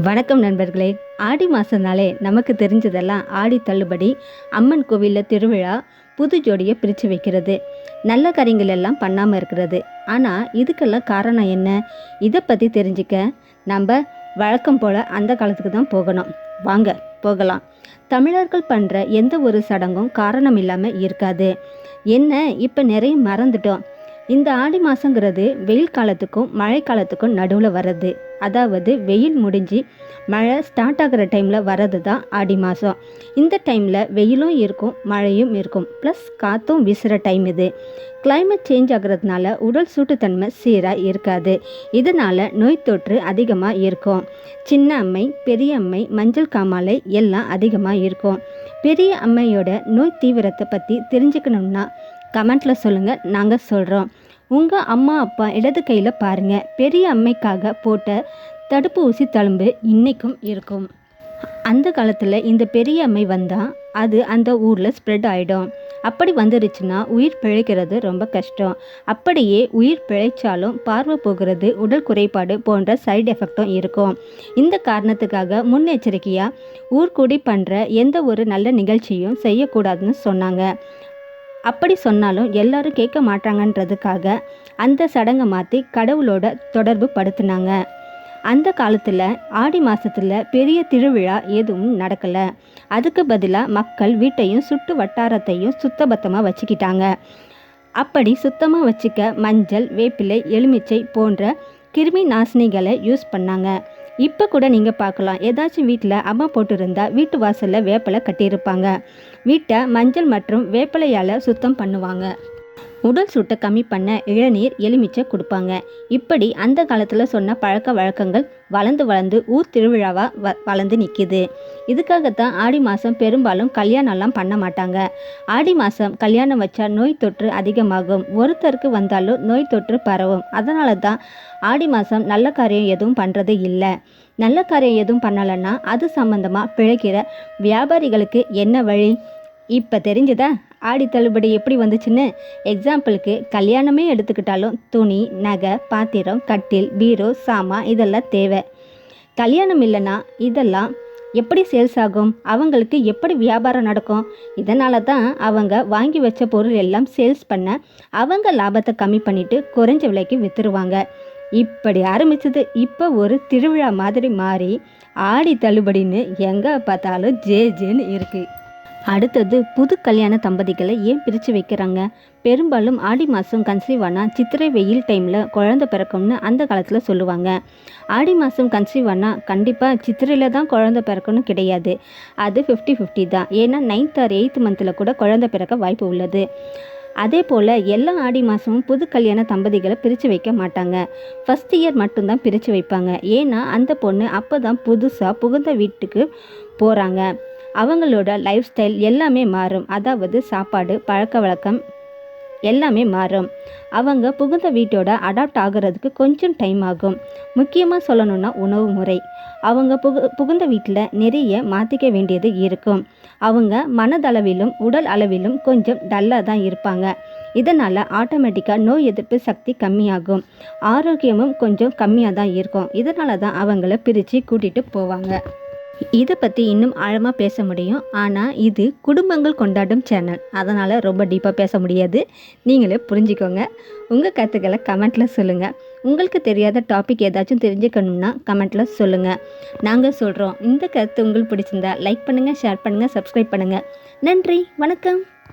வணக்கம் நண்பர்களே. ஆடி மாதம்னாலே நமக்கு தெரிஞ்சதெல்லாம் ஆடி தள்ளுபடி அம்மன் கோவிலில் திருவிழா புது ஜோடியை பிரித்து வைக்கிறது. நல்ல காரியங்கள் எல்லாம் பண்ணாமல் இருக்கிறது. ஆனால் இதுக்கெல்லாம் காரணம் என்ன? இதை பற்றி தெரிஞ்சுக்க நம்ம வழக்கம் போல் அந்த காலத்துக்கு தான் போகணும். வாங்க போகலாம். தமிழர்கள் பண்ணுற எந்த ஒரு சடங்கும் காரணம் இல்லாமல் இருக்காது. என்ன இப்போ நிறைய மறந்துட்டோம். இந்த ஆடி மாதங்கிறது வெயில் காலத்துக்கும் மழை காலத்துக்கும் நடுவில் வர்றது. அதாவது வெயில் முடிஞ்சு மழை ஸ்டார்ட் ஆகிற டைமில் வர்றது தான் ஆடி மாதம் இந்த டைமில் வெயிலும் இருக்கும் மழையும் இருக்கும். ப்ளஸ் காற்றும் வீசுகிற டைம் இது. கிளைமேட் சேஞ்ச் ஆகிறதுனால உடல் சூட்டுத்தன்மை சீராக இருக்காது. இதனால் நோய் தொற்று அதிகமாக இருக்கும். சின்ன அம்மை பெரிய அம்மை மஞ்சள் காமாலை எல்லாம் அதிகமாக இருக்கும். பெரிய அம்மையோட நோய் தீவிரத்தை பற்றி தெரிஞ்சுக்கணும்னா கமெண்ட்டில் சொல்லுங்கள் நாங்கள் சொல்கிறோம் உங்கள் அம்மா அப்பா இடது கையில் பாருங்கள் பெரிய அம்மைக்காக போட்ட தடுப்பு ஊசி தழும்பு இன்றைக்கும் இருக்கும். அந்த காலத்தில் இந்த பெரிய அம்மை வந்தால் அது அந்த ஊரில் ஸ்ப்ரெட் ஆகிடும் அப்படி வந்துருச்சுன்னா உயிர் பிழைக்கிறது ரொம்ப கஷ்டம். அப்படியே உயிர் பிழைச்சாலும் பார்வை போகிறது உடல் குறைபாடு போன்ற சைடு எஃபெக்டும் இருக்கும். இந்த காரணத்துக்காக முன்னெச்சரிக்கையாக ஊர்கூடி பண்ணுற எந்த ஒரு நல்ல நிகழ்ச்சியும் செய்யக்கூடாதுன்னு சொன்னாங்க. அப்படி சொன்னாலும் எல்லாரும் கேட்க மாட்டாங்கன்றதுக்காக அந்த சடங்கை மாற்றி கடவுளோட தொடர்பு படுத்தினாங்க. அந்த காலத்தில் ஆடி மாதத்தில் பெரிய திருவிழா எதுவும் நடக்கலை. அதுக்கு பதிலாக மக்கள் வீட்டையும் சுட்டு வட்டாரத்தையும் சுத்தபத்தமாக வச்சுக்கிட்டாங்க. அப்படி சுத்தமாக வச்சுக்க மஞ்சள் வேப்பிலை எலுமிச்சை போன்ற கிருமி நாசினிகளை யூஸ் பண்ணாங்க. இப்போ கூட நீங்கள் பார்க்கலாம். ஏதாச்சும் வீட்டில் அம்மா போட்டிருந்தா வீட்டு வாசலில் வேப்பிலை கட்டியிருப்பாங்க. வீட்டை மஞ்சள் மற்றும் வேப்பலையால் சுத்தம் பண்ணுவாங்க. உடல் சுட்டை கம்மி பண்ண இளநீர் எலுமிச்சை கொடுப்பாங்க. இப்படி அந்த காலத்தில் சொன்ன பழக்க வழக்கங்கள் வளர்ந்து வளர்ந்து ஊர் திருவிழாவாக வ வளர்ந்து நிற்கிது இதுக்காகத்தான் ஆடி மாதம் பெரும்பாலும் கல்யாணம்லாம் பண்ண மாட்டாங்க. ஆடி மாதம் கல்யாணம் வச்சா நோய் தொற்று அதிகமாகும். ஒருத்தருக்கு வந்தாலும் நோய் தொற்று பரவும். அதனால தான் ஆடி மாதம் நல்ல காரியம் எதுவும் பண்ணுறது இல்லை. நல்ல காரியம் எதுவும் பண்ணலைன்னா அது சம்மந்தமாக பிழைக்கிற வியாபாரிகளுக்கு என்ன வழி? இப்போ தெரிஞ்சுதா? ஆடி தள்ளுபடி எப்படி வந்துச்சுன்னு எக்ஸாம்பிளுக்கு கல்யாணமே எடுத்துக்கிட்டாலும் துணி நகை பாத்திரம் கட்டில் பீரோ சாமான் இதெல்லாம் தேவை. கல்யாணம் இல்லைன்னா இதெல்லாம் எப்படி சேல்ஸ் ஆகும்? அவங்களுக்கு எப்படி வியாபாரம் நடக்கும்? இதனால தான் அவங்க வாங்கி வச்ச பொருள் எல்லாம் சேல்ஸ் பண்ண அவங்க லாபத்தை கம்மி பண்ணிட்டு குறைஞ்ச விலைக்கு விற்றுருவாங்க இப்படி ஆரம்பிச்சது இப்போ ஒரு திருவிழா மாதிரி மாறி ஆடி தள்ளுபடின்னு எங்கே பார்த்தாலும் ஜே ஜேன்னு இருக்குது அடுத்தது புது கல்யாண தம்பதிகளை ஏன் பிரித்து வைக்கிறாங்க? பெரும்பாலும் ஆடி மாதம் கன்சீவ் ஆனால் சித்திரை வெயில் டைமில் குழந்தை பிறக்கும்னு அந்த காலத்தில் சொல்லுவாங்க. ஆடி மாதம் கன்சீவ் ஆனால் கண்டிப்பாக சித்திரையில் தான் குழந்தை பிறக்கணும் கிடையாது. அது ஃபிஃப்டி ஃபிஃப்டி தான். ஏன்னா நைன்த் ஆர் எயித் மந்தில் கூட குழந்தை பிறக்க வாய்ப்பு உள்ளது. அதே போல் எல்லா ஆடி மாதமும் புது கல்யாண தம்பதிகளை பிரித்து வைக்க மாட்டாங்க. ஃபஸ்ட் இயர் மட்டும்தான் பிரித்து வைப்பாங்க. ஏன்னா அந்த பொண்ணு அப்போ தான் புதுசாக புகுந்த வீட்டுக்கு போகிறாங்க அவங்களோட லைஃப் ஸ்டைல் எல்லாமே மாறும். அதாவது சாப்பாடு பழக்க வழக்கம் எல்லாமே மாறும். அவங்க புகுந்த வீட்டோட அடாப்ட் ஆகுறதுக்கு கொஞ்சம் டைம் ஆகும். முக்கியமாக சொல்லணும்னா உணவு முறை. அவங்க புகு புகுந்த வீட்டில் நிறைய மாற்றிக்க வேண்டியது இருக்கும். அவங்க மனதளவிலும் உடல் அளவிலும் கொஞ்சம் டல்லாக தான் இருப்பாங்க. இதனால் ஆட்டோமேட்டிக்காக நோய் எதிர்ப்பு சக்தி கம்மியாகும். ஆரோக்கியமும் கொஞ்சம் கம்மியாக தான் இருக்கும். இதனால தான் அவங்கள பிரித்து கூட்டிகிட்டு போவாங்க. இதை பற்றி இன்னும் ஆழமாக பேச முடியும். ஆனால் இது குடும்பங்கள் கொண்டாடும் சேனல் அதனால் ரொம்ப டீப்பாக பேச முடியாது. நீங்களே புரிஞ்சுக்கோங்க. உங்கள் கருத்துக்களை கமெண்ட்டில் சொல்லுங்கள் உங்களுக்கு தெரியாத டாபிக் ஏதாச்சும் தெரிஞ்சுக்கணும்னா கமெண்ட்டில் சொல்லுங்கள் நாங்கள் சொல்கிறோம் இந்த கருத்து உங்களுக்கு பிடிச்சிருந்தா லைக் பண்ணுங்கள் ஷேர் பண்ணுங்கள் சப்ஸ்கிரைப் பண்ணுங்கள் நன்றி. வணக்கம்.